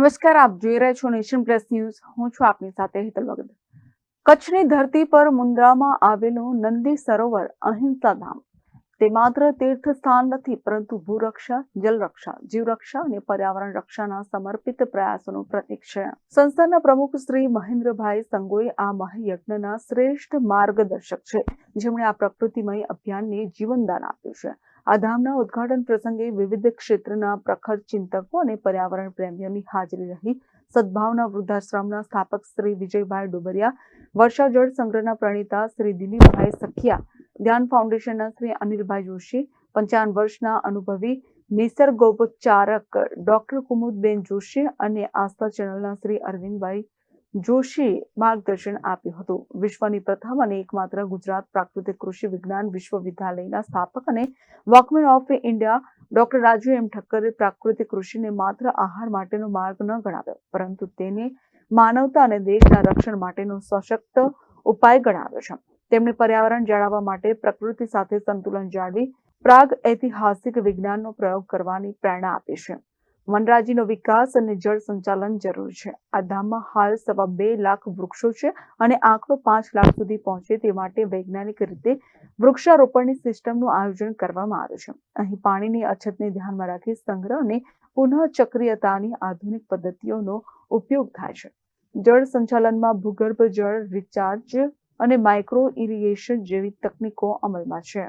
નમસ્કાર, આપ જોઈ રહ્યા છો નેશન પ્લસ ન્યૂઝ. હું છું આપની સાથે હેતલ વગર. કચ્છની ધરતી પર મુન્દ્રામાં આવેલું નંદી સરોવર અહિંસા ધામ તે માત્ર તીર્થ સ્થાન નથી, પરંતુ ભૂરક્ષા, જલરક્ષા, જીવરક્ષા અને પર્યાવરણ રક્ષાના સમર્પિત પ્રયાસોનું પ્રતીક છે સંસ્થાના પ્રમુખ શ્રી મહેન્દ્રભાઈ સંગોએ આ મહાયજ્ઞના શ્રેષ્ઠ માર્ગદર્શક છે, જેમણે આ પ્રકૃતિમય અભિયાનને જીવનદાન આપ્યું છે. આ ધામના ઉદ્ઘાટન પ્રસંગે વિવિધ ક્ષેત્રના પ્રખર ચિંતકો અને પર્યાવરણ પ્રેમીઓની હાજરી રહી. સદભાવના વૃદ્ધાશ્રમના સ્થાપક શ્રી વિજયભાઈ ડોબરિયા, વર્ષા જળ સંગ્રહના પ્રણીતા શ્રી દિલીપભાઈ સખિયા, ધ્યાન ફાઉન્ડેશનના શ્રી અનિલભાઈ જોશી, પંચાવન વર્ષના અનુભવી નિસર્ગોપચારક ડોક્ટર કુમુદબેન જોશી અને આસ્થા ચેનલના શ્રી અરવિંદભાઈ જોશીએ માર્ગદર્શન આપ્યું હતું. વિશ્વની પ્રથમ અને એકમાત્ર ગુજરાત પ્રાકૃતિક કૃષિ વિજ્ઞાન વિશ્વવિદ્યાલયના સ્થાપક અને walkman of India doctor Raju M ઠક્કરે પ્રાકૃતિક કૃષિને માત્ર આહાર માટેનો માર્ગ ન ગણાવ્યો, પરંતુ તેને માનવતા અને દેશના રક્ષણ માટેનો સશક્ત ઉપાય ગણાવ્યો છે. તેમણે પર્યાવરણ જાળવવા માટે પ્રકૃતિ સાથે સંતુલન જાળવી પ્રાગ ઐતિહાસિક વિજ્ઞાનનો પ્રયોગ કરવાની પ્રેરણા આપી છે. વનરાજીનો વિકાસ અને જળ સંચાલન જરૂર છે. આ ધામમાં હાલ સવા બે લાખ વૃક્ષો છે અને આંકડો પાંચ લાખ સુધી પહોંચે તે માટે વૈજ્ઞાનિક રીતે વૃક્ષારોપણની સિસ્ટમનું આયોજન કરવામાં આવ્યું છે. અહીં પાણીની અછતને ધ્યાનમાં રાખી સંગ્રહ અને પુનઃચક્રીયતાની આધુનિક પદ્ધતિઓનો ઉપયોગ થાય છે. જળ સંચાલનમાં ભૂગર્ભ જળ રિચાર્જ અને માઇક્રો ઇરિગેશન જેવી તકનીકો અમલમાં છે.